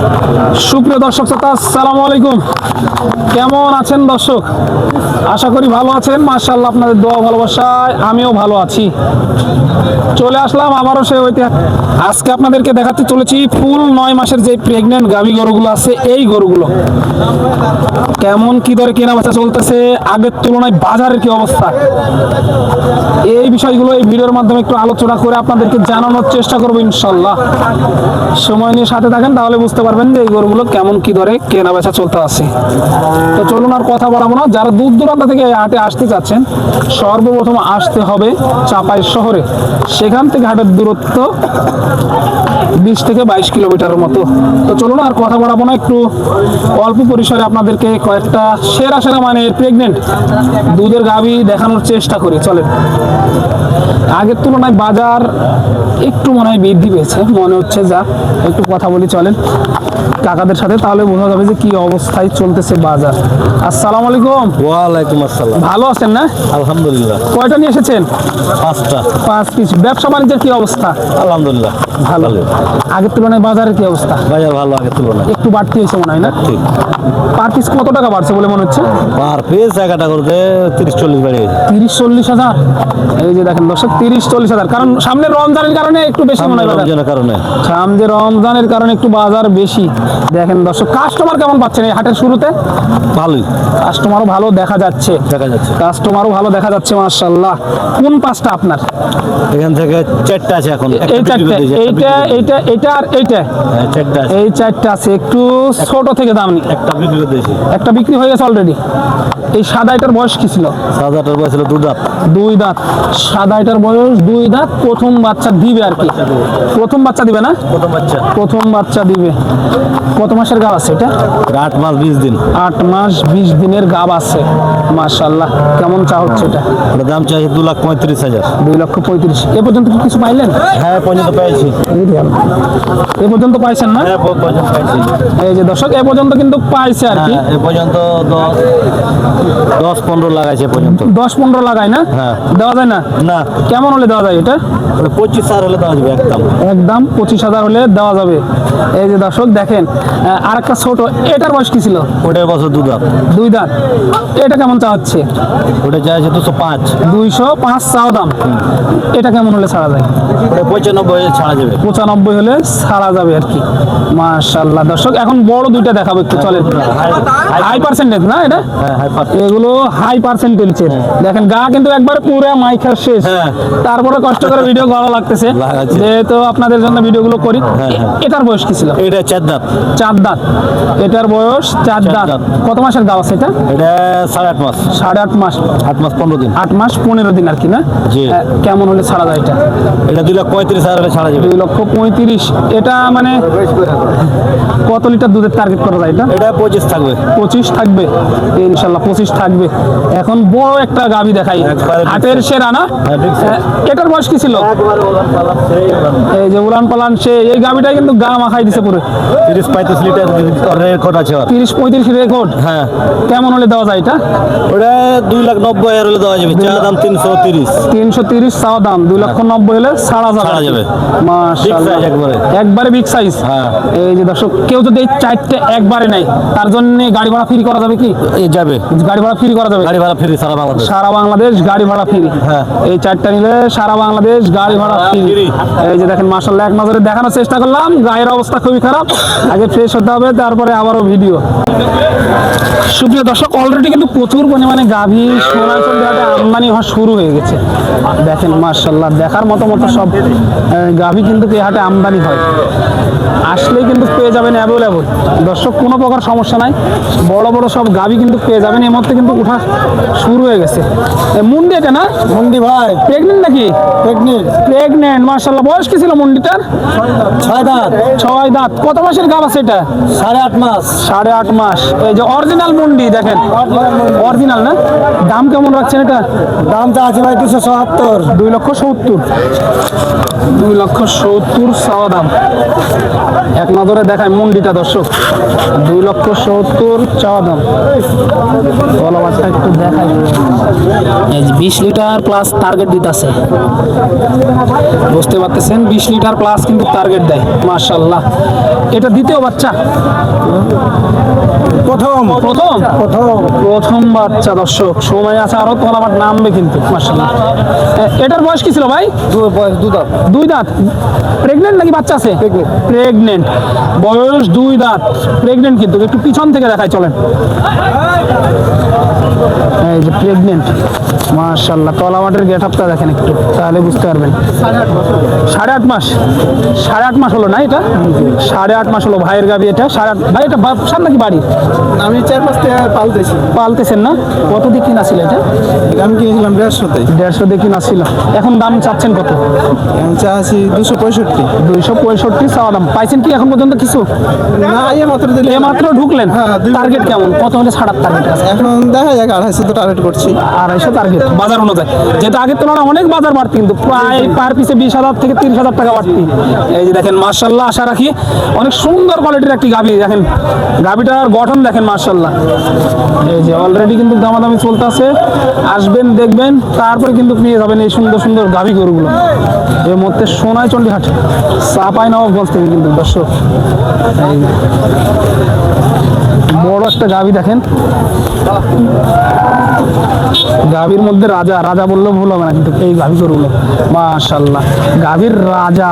Thank you. সুপ্রিয় দর্শক শ্রোতা, আসসালামু আলাইকুম। কেমন আছেন দর্শক? আশা করি ভালো আছেন। মার্শাল্লাহ আপনাদের দোয়া ভালোবাসায় আমিও ভালো আছি। চলে আসলাম আবারও সে হইতে আজকে আপনাদেরকে দেখাতে চলেছি ফুল নয় মাসের যে প্রেগনেন্ট গাভী গরুগুলো আছে, এই গরুগুলো। কেমন কি দরে কেনা বেচা চলতেছে, আগের তুলনায় বাজারের কি অবস্থা? এই বিষয়গুলো এই ভিডিওর মাধ্যমে একটু আলোচনা করে আপনাদেরকে জানানোর চেষ্টা করব ইনশাল্লাহ সময় নিয়ে সাথে থাকেন, তাহলে বুঝতে পারবেন যে এই গরুগুলো কেমন কি দরে কেনা বেচা চলতে আছে। তো চলুন আর কথা বাড়াবো না। যারা দূর দূরান্ত থেকে এই হাটে আসতে চাচ্ছেন সর্বপ্রথম আসতে হবে চাপাই শহরে। সেখান থেকে হাটের দূরত্ব বিশ থেকে বাইশ কিলোমিটারের মতো। তো চলুন আর কথা বাড়াবো না। একটু অল্প পরিসরে আপনাদেরকে কয়েকটা সেরা সেরা মানে প্রেগনেন্ট দুধের গাভী দেখানোর চেষ্টা করি। চলেন। আগের তুলনায় বাজার একটু মনে হয় বৃদ্ধি পেয়েছে। মনে হচ্ছে যা একটু কথা বলি চলেন। কাকাদের সাথে তাহলে বোঝা যাবে যে কি অবস্থায় চলতেছে বাজার। আসসালামু আলাইকুম। ওয়ালাইকুম আসসালাম। ভালো আছেন না? আলহামদুলিল্লাহ। কয়টা নিয়ে এসেছেন? পাঁচটা। পাঁচ পিস। ব্যবসা বাণিজ্যের কি অবস্থা? আলহামদুলিল্লাহ। ভালো। আগের তুলনায় বাজারের কি অবস্থা? বাজার ভালো আগের তুলনায়। একটু বাড়তি হয়েছে মনে হয় না? ঠিক পার পিস কত টাকা বাড়ছে বলে মনে হচ্ছে? পার পিস এক আটা করতে তিরিশ চল্লিশ বাড়ি তিরিশ চল্লিশ হাজার? এই যে দেখেন দর্শক তিরিশ চল্লিশ হাজার। কারণ সামনে রমজানের কারণে একটু বেশি মনে হয় কারণে। সামনে রমজানের কারণে একটু বাজার বেশি। দেখেন দর্শক কাস্টমার কেমন পাচ্ছেন এই হাটের শুরুতে? ভালোই। কাস্টমারও ভালো দেখা যাচ্ছে। দেখা যাচ্ছে। কাস্টমারও ভালো দেখা যাচ্ছে মার্শাল্লাহ কোন পাঁচটা আপনার? এখান থেকে চারটা আছে এখন। এইটা এইটা এইটা আর এইটা? হ্যাঁ, চারটা আছে। এই চারটা আছে একটু ছোট থেকে দাম নি। একটা বিক্রি করে দিয়েছি একটা বিক্রি হয়ে গেছে অলরেডি এই সাদা এটার বয়স কি ছিল? সাদাটার বয়স ছিল দুধ দাঁত। দুই দাঁত। সাদা এটার বয়স দুই দাঁত প্রথম বাচ্চা দিবে আর কি? প্রথম বাচ্চা দিবে। না? প্রথম বাচ্চা। প্রথম বাচ্চা দিবে। কত মাসের গাব আছে এটা এটা? আট মাস বিশ দিন। আট মাস বিশ দিনের গাব আছে। মাশাল্লাহ কেমন চা হচ্ছে এটা? ওটার দাম চাইছে দু লাখ পঁয়ত্রিশ হাজার। দুই লক্ষ পঁয়ত্রিশ। এ পর্যন্ত কি কিছু পাইলেন? হ্যাঁ পর্যন্ত পেয়েছি এ পর্যন্ত পাইছেন না? হ্যাঁ এই যে দর্শক এ পর্যন্ত কিন্তু পাইছে আর কি। হ্যাঁ এ পর্যন্ত দশ পনেরো লাগাইছে পর্যন্ত। দশ পনেরো লাগায় না? হ্যাঁ। দেওয়া যায় না? না। কেমন হলে দেওয়া যায় এটা? পঁচিশ হাজার হলে দেওয়া যাবে একদম। একদম পঁচিশ হাজার হলে দেওয়া যাবে। এই যে দর্শক দেখেন আর একটা ছোট এটার বয়স কি ছিল? ওটার বছর দু দাঁত। দুই দাঁত। এটা কেমন চা হচ্ছে? ওটা চাইছে দুশো পাঁচ। দুইশো পাঁচ চাও দাম। এটা কেমন হলে ছাড়া যায়? ওটা পঁচানব্বই ছাড়া যাবে। পঁচানব্বই হলে ছাড়া যাবে আর কি। মাশাল্লাহ দর্শক এখন বড় দুইটা দেখাবো একটু চলেন। হাই পার্সেন্টেজ না এটা? হ্যাঁ এগুলো হাই পার্সেন্টেজের দেখেন গা কিন্তু একবার পুরো মাইখার শেষ। হ্যাঁ। তারপরে কষ্ট করে ভিডিও করা লাগতেছে। যেহেতু আপনাদের জন্য ভিডিওগুলো করি হ্যাঁ, হ্যাঁ। এটার বয়স কি ছিল? এটা চার দাঁত। চার দাঁত। এটার বয়স চার দাঁত। কত মাসের গাও আছে এটা? এটা সাড়ে আট মাস। সাড়ে আট মাস। আট মাস পনেরো দিন। আট মাস পনেরো দিন আর কি না? জি। কেমন হলে ছাড়া যায় এটা? এটা দুই লাখ পঁয়ত্রিশ হাজার হলে ছাড়া যাবে। দুই লক্ষ পঁয়ত্রিশ। এটা মানে কত লিটার দুধের টার্গেট করা যায় এটা? এটা পঁচিশ থাকবে। পঁচিশ থাকবে। ইনশাল্লাহ পঁচিশ থাকবে। এখন বড় একটা গাভি দেখাই। হাটের সেরা না? হ্যাঁ, এটার বয়স কি ছিল? এই যে উলান পালান সে এই গাভিটাই কিন্তু গা মাখাই দিছে পুরো। তিরিশ পঁয়ত্রিশ লিটার রেকর্ড আছে তিরিশ পঁয়ত্রিশ রেকর্ড? হ্যাঁ। কেমন হলে দেওয়া যায় এটা? ওটা দুই লাখ নব্বই হাজার হলে দেওয়া যাবে চা দাম তিনশো তিরিশ। তিনশো তিরিশ দাম দুই লক্ষ নব্বই হলে ছাড়া যাবে ছাড়া একবারে। একবারে বিগ সাইজ হ্যাঁ। এই যে দর্শক কেউ যদি এই চারটে একবারে নেয় তার জন্য গাড়ি ভাড়া ফ্রি করা যাবে কি? যাবে। গাড়ি ভাড়া ফ্রি করা যাবে? গাড়ি ভাড়া ফ্রি সারা বাংলাদেশ। সারা বাংলাদেশ গাড়ি ভাড়া ফ্রি হ্যাঁ। এই চারটা নিলে সারা বাংলাদেশ গাড়ি ভাড়া ফ্রি এই যে দেখেন মাসাল্লাহ এক নজরে দেখানোর চেষ্টা করলাম। গায়ের অবস্থা খুবই খারাপ। আগে ফ্রেশ হতে হবে তারপরে আবারও ভিডিও সুপ্রিয় দর্শক অলরেডি কিন্তু প্রচুর পরিমাণে গাভী, সোনা হাটে আমদানি হওয়া শুরু হয়ে গেছে। দেখেন মার্শাল্লাহ দেখার মতো মতো সব গাভী কিন্তু এই হাটে আমদানি হয়। আসলেই কিন্তু পেয়ে যাবেন অ্যাভেলেবল দর্শক কোনো প্রকার সমস্যা নাই। বড় বড় সব গাভী কিন্তু পেয়ে যাবেন। এই মুহূর্তে কিন্তু উঠা শুরু হয়ে গেছে। মুন্ডি এটা না? মন্ডি ভাই। প্রেগনেন্ট নাকি? প্রেগনেন্ট প্রেগনেন্ট মার্শাল্লাহ বয়স কি ছিল মুন্ডিটার? ছয় দাঁত। ছয় দাঁত। কত মাসের গাব আছে এটা? সাড়ে আট মাস। সাড়ে আট মাস। এই যে অরিজিনাল মুন্ডি দেখেন। অরিজিনাল না? দাম কেমন রাখছেন এটা? দামটা আছে ভাই দুশো সত্তর। দুই লক্ষ সত্তর। দুই লক্ষ সত্তর চাওয়া দাম। এক নজরে দেখায় মুন্ডিটা দর্শক। দুই লক্ষ সত্তর চাওয়া দাম। বলা বাচ্চা একটু দেখাই। এই যে বিশ লিটার প্লাস টার্গেট দিতেছে। বুঝতে পারতেছেন? বিশ লিটার প্লাস কিন্তু টার্গেট দেয় মার্শাল্লাহ এটা দ্বিতীয় বাচ্চা। প্রথম। প্রথম? প্রথম। প্রথম বাচ্চা দর্শক। সময় আছে আরও তোমার আমার নামবে কিন্তু মার্শাল্লাহ এটার বয়স কি ছিল ভাই? দু- বয়স দু দাঁত। দুই দাঁত। প্রেগনেন্ট নাকি বাচ্চা আছে? প্রেগনেন্ট বয়স দুই দাঁত। প্রেগনেন্ট কিন্তু একটু পিছন থেকে দেখায় চলেন। এই যে প্রেগনেন্ট মাশাল্লাহ তলা মাঠের গেট আপটা দেখেন একটু তাহলে বুঝতে পারবেন। সাড়ে আট মাস সাড়ে আট মাস হলো না এটা? সাড়ে আট মাস হলো ভাইয়ের গাবি এটা সাড়ে আট ভাই এটা বাপসার নাকি বাড়ি? আমি চার পাঁচ পালতেছি। পালতেছেন না? কত দিয়ে কিনা ছিল এটা? আমি কিনেছিলাম দেড়শোতে দেড়শো দিয়ে কিনা ছিল। এখন দাম চাচ্ছেন কত? চাচ্ছি দুশো পঁয়ষট্টি। দুইশো পঁয়ষট্টি চাওয়া দাম। পাইছেন কি এখন পর্যন্ত কিছু? না এই মাত্র এ মাত্র ঢুকলেন। হ্যাঁ, টার্গেট কেমন? কত হলে ছাড়ার টার্গেট আছে? এখন দেখা যাক আড়াইশো তো টার্গেট করছি। আড়াইশো টার্গেট বাজার অনুযায়ী। যেটা আগের তুলনায় অনেক বাজার বাড়তি, কিন্তু প্রায় পার পিসে বিশ হাজার থেকে তিরিশ হাজার টাকা বাড়তি। এই যে দেখেন মার্শাল্লাহ আশা রাখি অনেক সুন্দর কোয়ালিটির একটি গাভি। দেখেন, গাভিটার গঠন দেখেন মার্শাল্লাহ এই যে অলরেডি কিন্তু দামাদামি চলতেছে। আসবেন, দেখবেন, তারপরে কিন্তু নিয়ে যাবেন এই সুন্দর সুন্দর গাভি গরুগুলো। এর মধ্যে সোনাই চণ্ডীহাট চাপাই নবাবগঞ্জ থেকে কিন্তু, দর্শক। বড় একটা গাভি দেখেন। Oh, my God. গাভীর মধ্যে রাজা রাজা বললেও ভুল হবে না কিন্তু এই গাভী গরুগুলো মাশাল্লাহ গাভীর রাজা।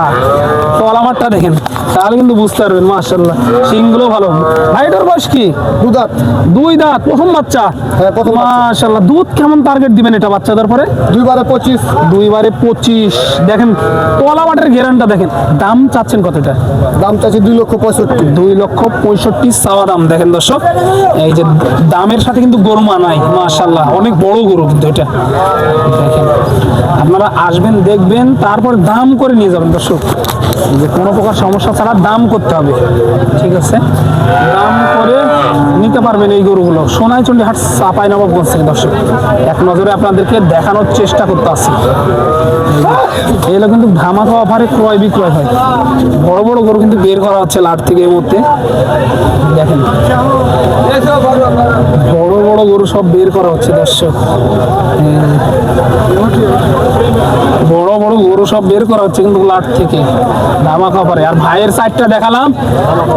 তলামারটা দেখেন তাহলে কিন্তু বুঝতে পারবেন মাশাল্লাহ সিংগুলো ভালো। ভাই এটার বয়স কি? দু দাঁত। দুই দাঁত প্রথম বাচ্চা। হ্যাঁ, মাশাল্লাহ দুধ কেমন টার্গেট দিবেন এটা বাচ্চাদের পরে? দুইবারে পঁচিশ। দুইবারে পঁচিশ। দেখেন তলামাটের ঘেরানটা দেখেন দাম চাচ্ছেন কত এটা? দাম চাচ্ছি দুই লক্ষ পঁয়ষট্টি। দুই লক্ষ পঁয়ষট্টি চাওয়া দাম দেখেন দর্শক। এই যে দামের সাথে কিন্তু গরু মানায় মাশাল্লাহ অনেক বড় গরু। কিন্তু এটা দেখেন। আপনারা আসবেন, দেখবেন, তারপর দাম করে নিয়ে যাবেন, দর্শক। যে কোনো প্রকার সমস্যা ছাড়া দাম করতে হবে। ঠিক আছে? দাম করে নিতে পারবেন এই গরুগুলো। সোনাইচন্ডী হাট, চাপাই নবাবগঞ্জ থেকে, দর্শক। এক নজরে আপনাদেরকে দেখানোর চেষ্টা করতে আসছি। এগুলো কিন্তু ধামাকা অফারে ক্রয় বিক্রয় হয়। বড় বড় গরু কিন্তু বের করা হচ্ছে লাট থেকে এই মুহূর্তে। দেখেন। বড় বড় গরু সব বের করা হচ্ছে, দর্শক। বড় বড় গরু সব বের করা হচ্ছে কিন্তু লাট থেকে। ধামাকা অফারে আর ভাইয়ের সাইডটা দেখালাম।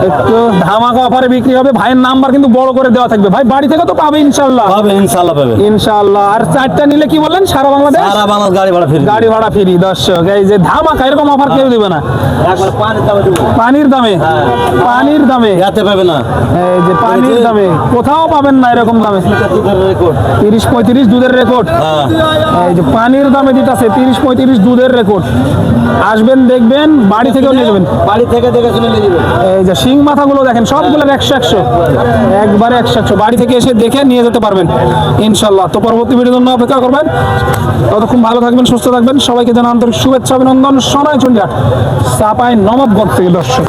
একটু ধামাকা অফারে বিক্রি হবে। ভাইয়ের নাম্বার কিন্তু বড় করে দেওয়া থাকবে। ভাই বাড়ি থেকে তো পাবে ইনশাল্লাহ পাবে ইনশাল্লাহ পাবে। ইনশাল্লাহ আর চারটা নিলে কি বললেন? সারা বাংলাদেশ? সারা বাংলাদেশ গাড়ি ভাড়া ফিরে গাড়ি ভাড়া ফ্রি দর্শক এই যে ধামাকা এরকম অফার কেউ দিবে না। একবার পানির দামে দেবো। পানির দামে? পানির দামে? এতে পাবে না। এই যে পানির দামে। কোথাও পাবেন না এরকম দামে। রেকর্ড। তিরিশ পঁয়ত্রিশ দুধের রেকর্ড। হ্যাঁ। এই যে পানির দামে দিতেছে তিরিশ পঁয়ত্রিশ দুধের রেকর্ড আসবেন দেখবেন বাড়ি থেকেও নিয়ে যাবেন। বাড়ি থেকে দেখে শুনে নিয়ে যাবে এই যে শিং মাথাগুলো দেখেন সবগুলো একশো একশো। একবারে একশো একশো। বাড়ি থেকে এসে দেখে নিয়ে যেতে পারবেন ইনশাল্লাহ। তো পরবর্তী ভিডিওর জন্য অপেক্ষা করবেন। ততক্ষণ ভালো থাকবেন সুস্থ থাকবেন। সবাইকে জানা আন্তরিক শুভেচ্ছা অভিনন্দন। সোনাই চন্ডিয়া চাপাই নবাবগঞ্জ থেকে দর্শক।